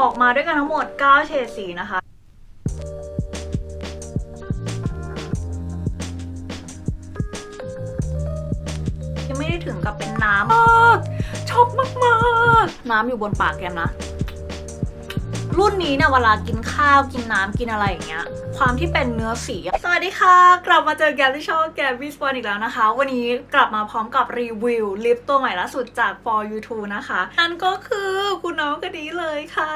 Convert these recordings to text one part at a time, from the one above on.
ออกมาด้วยกันทั้งหมด 9 เฉดสีนะคะ ยังไม่ได้ถึงกับเป็นน้ำมากชอบมากๆน้ำอยู่บนปากแกมนะ รุ่นนี้เนี่ยเวลากินข้าวกินน้ำกินอะไรอย่างเงี้ย ความที่เป็นเนื้อสี สวัสดีค่ะ กลับมาเจอแกมที่ช่องแกมวิสปอนอีกแล้วนะคะ วันนี้กลับมาพร้อมกับรีวิวลิปตัวใหม่ล่าสุดจาก For You Two นะคะ นั่นก็คือคุณน้องคนนี้เลยค่ะ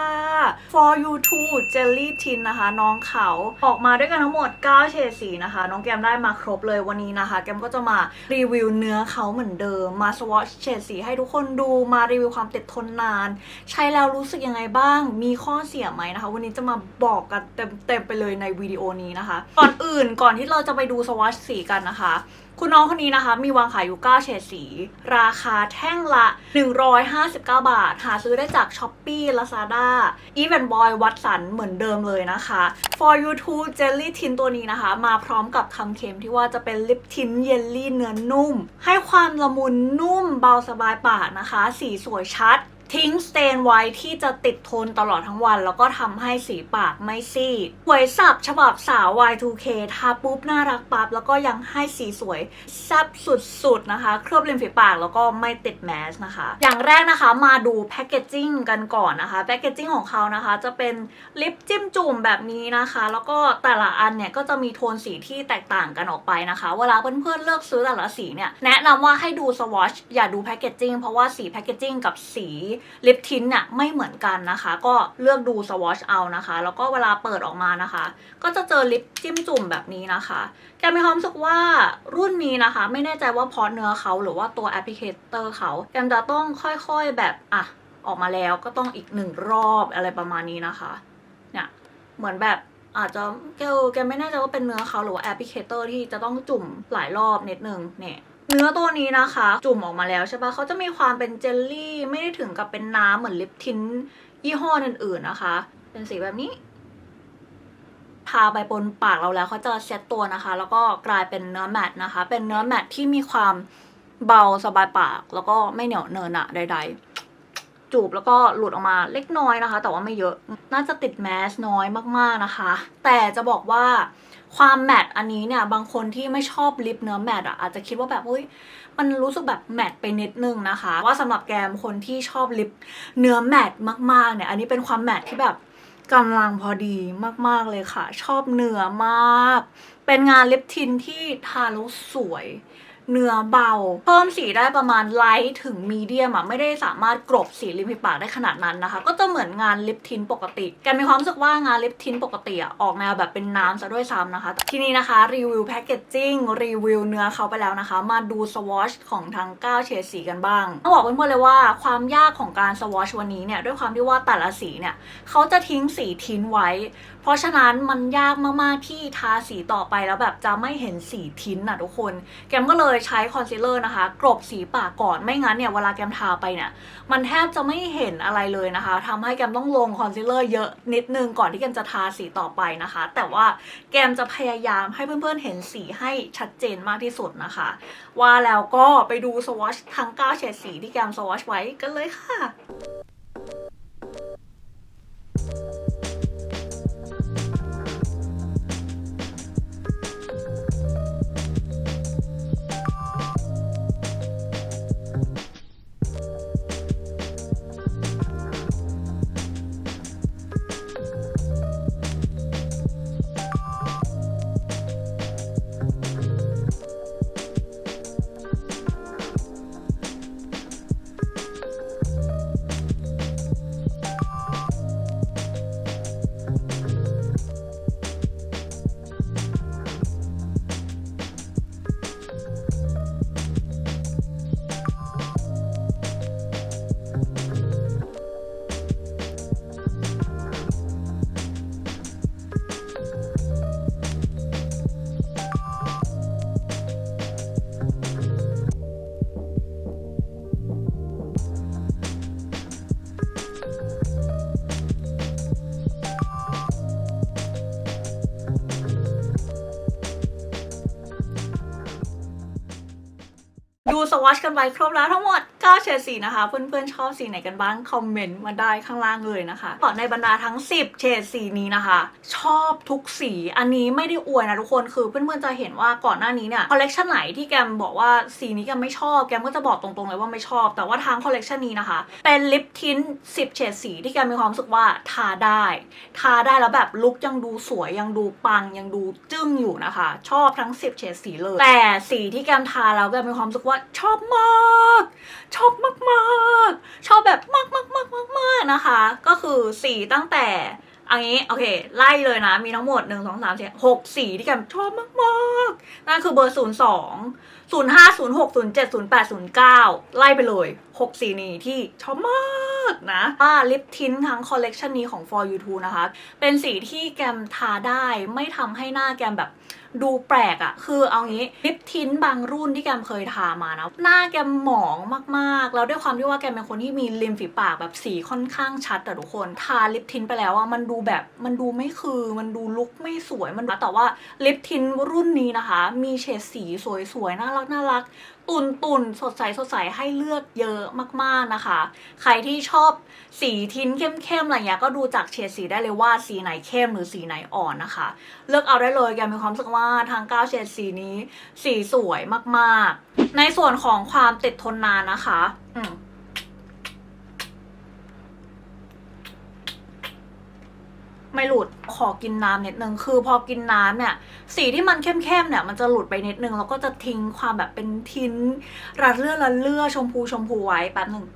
For You Two Jelly Tint นะคะ น้องเขาออกมาด้วยกันทั้งหมด 9 เฉดสีนะคะ น้องแกมได้มาครบเลยวันนี้นะคะ แกมก็จะมารีวิวเนื้อเขาเหมือนเดิมมาสวอชเฉดสีให้ทุกคนดูมารีวิวความติดทนนาน ใช้แล้วรู้สึกยังไงบ้าง มีข้อเสียไหมนะคะ วันนี้จะมาบอกกันเต็มๆไปเลยในวิดีโอนี้นะคะ ก่อนอื่นก่อนที่เราจะไปดูสวอชสีกันนะคะ คุณน้องคนนี้นะคะ มีวางขายอยู่ 9 เฉดสี ราคาแท่งละ 159 บาท หาซื้อได้จาก s h อ p e e Lazada e v e n Boy วัดสันเหมือนเดิมเลยนะคะ For You Two Jelly Tint ตัวนี้นะคะ มาพร้อมกับคำเค็มที่ว่าจะเป็นลิปทินเยลลี่เนื้อนุ่ม ให้ความละมุนนุ่มเบาสบายปากนะคะ สีสวยชัด ทิ้งสเตนไว้ที่จะติดทนตลอดทั้งวัน แล้วก็ทำให้สีปากไม่ซีดหวยสับฉบับสาว Y2K ทาปุ๊บน่ารักปั๊บแล้วก็ยังให้สีสวยแซ่บสุดๆนะคะ เคลือบริมฝีปากแล้วก็ไม่ติดแมสนะคะ อย่างแรกนะคะมาดูแพคเกจจิ้งกันก่อนนะคะแพคเกจจิ้งของเขานะคะ จะเป็นลิปจิ้มจุ่มแบบนี้นะคะ แล้วก็แต่ละอันเนี่ยก็จะมีโทนสีที่แตกต่างกันออกไปนะคะ เวลาเพื่อนๆเลือกซื้อแต่ละสีเนี่ยแนะนำว่าให้ดูสวอชอย่าดูแพคเกจจิ้งเพราะว่าสีแพคเกจจิ้งกับสีลิปทินเนี่ยไม่เหมือนกันนะคะ ก็เลือกดูสวอชเอานะคะ แล้วก็เวลาเปิดออกมานะคะ ก็จะเจอลิปจิ้มจุ่มแบบนี้นะคะ แกมีความรู้สึกว่ารุ่นนี้นะคะ ไม่แน่ใจว่าพราะเนื้อเขาหรือว่าตัวแอปพลิเคเตอร์เขาแกมจะต้องค่อยๆแบบอะออกมาแล้วก็ต้องอีกหนึ่งรอบอะไรประมาณนี้นะคะ เนี่ยเหมือนแบบอาจจะแกแกไม่แน่ใจว่าเป็นเนื้อเขาหรือว่าแอปพลิเคเตอร์ที่จะต้องจุ่มหลายรอบนิดนึงเนี่ย เนื้อตัวนี้นะคะ จุ่มออกมาแล้วใช่ปะเขาจะมีความเป็นเจลลี่ ไม่ได้ถึงกับเป็นน้ำเหมือนลิปทินยี่ห้ออื่นๆนะคะ เป็นสีแบบนี้ทาไปบนปากเราแล้วเขาจะเซ็ตตัวนะคะ แล้วก็กลายเป็นเนื้อแมตต์นะคะ เป็นเนื้อแมตต์ที่มีความเบาสบายปาก แล้วก็ไม่เหนียวเนินอะใด ๆ จูบแล้วก็หลุดออกมาเล็กน้อยนะคะ แต่ว่าไม่เยอะ น่าจะติดแมสน้อยมากๆนะคะ แต่จะบอกว่าความแมตต์อันนี้เนี่ยบางคนที่ไม่ชอบลิปเนื้อแมตต์อะอาจจะคิดว่าแบบเฮ้ยมันรู้สึกแบบแมตต์ไปนิดนึงนะคะ ว่าสำหรับแกมคนที่ชอบลิปเนื้อแมตต์มากๆเนี่ยอันนี้เป็นความแมตต์ที่แบบกำลังพอดีมากๆเลยค่ะ ชอบเนื้อมาก เป็นงานลิปทินที่ทาแล้วสวย เนื้อเบา เพิ่มสีได้ประมาณไลท์ถึงมีเดียมอะไม่ได้สามารถกรบสีริมฝีปากได้ขนาดนั้นนะคะ ก็จะเหมือนงานลิปทินปกติแกมีความรู้สึกว่างานลิปทินปกติอะออกแนวแบบเป็นน้ำซะด้วยซ้ำนะคะ ทีนี้นะคะรีวิวแพคเกจจิ้งรีวิวเนื้อเขาไปแล้วนะคะ มาดูสวอชของทั้ง9เฉดสีกันบ้างต้องบอกเพื่อนๆเลยว่าความยากของการสวอชวันนี้เนี่ยด้วยความที่ว่าแต่ละสีเนี่ยเขาจะทิ้งสีทิ้นไว้ เพราะฉะนั้นมันยากมากๆที่ทาสีต่อไปแล้วแบบจะไม่เห็นสีทิ้นน่ะทุกคน แกมก็เลยใช้คอนซีลเลอร์นะคะ กรบสีปากก่อนไม่งั้นเนี่ยเวลาแกมทาไปเนี่ยมันแทบจะไม่เห็นอะไรเลยนะคะทำให้แกมต้องลงคอนซีลเลอร์เยอะนิดนึงก่อนที่แกมจะทาสีต่อไปนะคะ แต่ว่าแกมจะพยายามให้เพื่อนๆเห็นสีให้ชัดเจนมากที่สุดนะคะ ว่าแล้วก็ไปดูสวอชทั้ง9เฉดสีที่แกมสวอชไว้กันเลยค่ะ ดูสวอชกันไปครบแล้วทั้งหมด 9เฉดสีนะคะ เพื่อนๆชอบสีไหนกันบ้างคอมเมนต์มาได้ข้างล่างเลยนะคะก่อนในบรรดาทั้ง 10 เฉดสีนี้นะคะ ชอบทุกสีอันนี้ไม่ได้อวยนะทุกคนคือเพื่อนๆจะเห็นว่าก่อนหน้านี้เนี่ยคอลเลกชันไหนที่แกมบอกว่าสีนี้แกมไม่ชอบแกมก็จะบอกตรงๆเลยว่าไม่ชอบ แต่ว่าทางคอลเลกชันนี้นะคะ เป็นลิปทิน10 เฉดสีที่แกมมีความรู้สึกว่าทาได้ ทาได้แล้วแบบลุคยังดูสวยยังดูปังยังดูจึ้งอยู่นะคะ ชอบทั้ง 10 เฉดสีเลย แต่สีที่แกมทาแล้วแกมมีความรู้สึกว่าชอบมากชอบมากๆ ชอบแบบมากมากมากมากมากนะคะ ก็คือสีตั้งแต่อันนี้โอเคไล่เลยนะ มีทั้งหมด1 2 3 4 6สีที่แกมชอบมากๆ นั่นคือเบอร์02 05 06 07 08 09ไล่ไปเลย6สีนี้ที่ชอบมากนะว่าลิปทินทั้งคอลเลกชันนี้ของ For You Too นะคะ เป็นสีที่แกมทาได้ไม่ทำให้หน้าแกมแบบ ดูแปลกอะคือเอางี้ลิปทินบางรุ่นที่แกมเคยทามานะหน้าแกมหมองมากๆ แล้วด้วยความที่ว่าแกมเป็นคนที่มีริมฝีปากแบบสีค่อนข้างชัดแต่ทุกคนทาลิปทินไปแล้วอะมันดูแบบมันดูไม่คือมันดูลุกไม่สวยมันแต่ว่าลิปทินรุ่นนี้นะคะ มีเฉดสีสวยๆน่ารักน่ารักตุนตุนสดใสสดใสให้เลือกเยอะมากๆนะคะ ใครที่ชอบสีทินเข้มๆอะไรเงี้ยก็ดูจากเฉดสีได้เลยว่าสีไหนเข้มหรือสีไหนอ่อนนะคะ เลือกเอาได้เลยแกมีความรู้สึกว่าทาง9เฉดสีนี้ สีสวยมากๆ ในส่วนของความติดทนนานนะคะ อืม ไม่หลุดขอกินน้ำนิดนึงคือพอกินน้ำเนี่ยสีที่มันเข้มๆเนี่ยมันจะหลุดไปนิดนึงแล้วก็จะทิ้งความแบบเป็นทิ้นระเลื่อระเลื่อชมพูชมพูไว้แป๊บหนึ่ง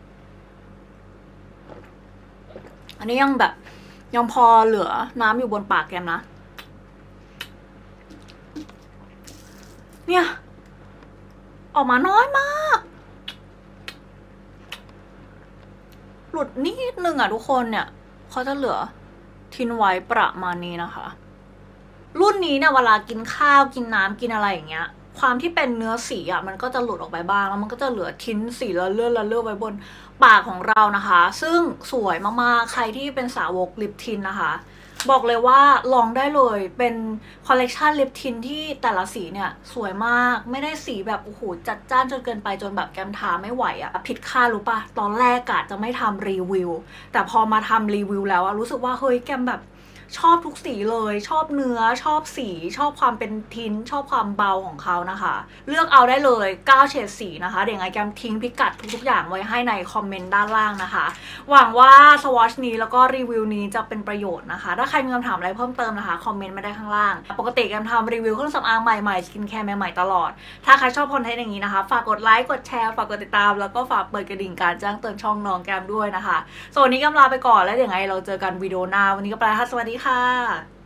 อันนี้ยังแบบยังพอเหลือน้ำอยู่บนปากแกมนะ เนี่ย ออกมาน้อยมาก หลุดนิดนึงอะทุกคนเนี่ยเขาจะเหลือ ทิ้นไว้ประมาณนี้นะคะ รุ่นนี้เนี่ยเวลากินข้าวกินน้ำกินอะไรอย่างเงี้ย ความที่เป็นเนื้อสีอะมันก็จะหลุดออกไปบ้างแล้วมันก็จะเหลือทิ้นสีละเลื่อนละเลื่อนไว้บนปากของเรานะคะ ซึ่งสวยมากๆใครที่เป็นสาวกลิปทินนะคะ บอกเลยว่าลองได้เลยเป็นคอลเลกชันลิปทินที่แต่ละสีเนี่ย สวยมากไม่ได้สีแบบโอ้โหจัดจ้านจนเกินไปจนแบบแกมทาไม่ไหวอะผิดคาดรู้ปะตอนแรกกะจะไม่ทำรีวิว แต่พอมาทำรีวิวแล้วอะรู้สึกว่าเฮ้ยแกมแบบ ชอบทุกสีเลย ชอบเนื้อชอบสี ชอบความเป็นทินชอบความเบาของเขานะคะ เลือกเอาได้เลย9เฉดสีนะคะ เดี๋ยวยังไงแกมทิ้งพิกัดทุกๆอย่างไว้ให้ในคอมเมนต์ด้านล่างนะคะ หวังว่าสวอชนี้แล้วก็รีวิวนี้จะเป็นประโยชน์นะคะ ถ้าใครมีคำถามอะไรเพิ่มเติมนะคะคอมเมนต์มาได้ข้างล่าง ปกติแกมทำรีวิวเครื่องสำอางใหม่ๆสกินแคร์ใหม่ๆตลอด ถ้าใครชอบคอนเทนต์อย่างนี้นะคะ ฝากกดไลค์กดแชร์ฝากกดติดตาม แล้วก็ฝากเปิดกระดิ่งการแจ้งเตือนช่องน้องแกมด้วยนะคะส่วนนี้กมลาไปก่อนแล้วเดี๋ยวยังไงเราเจอกันวิดีโอหน้าวันนี้ก็ไปแล้วสวัสดีค่ะ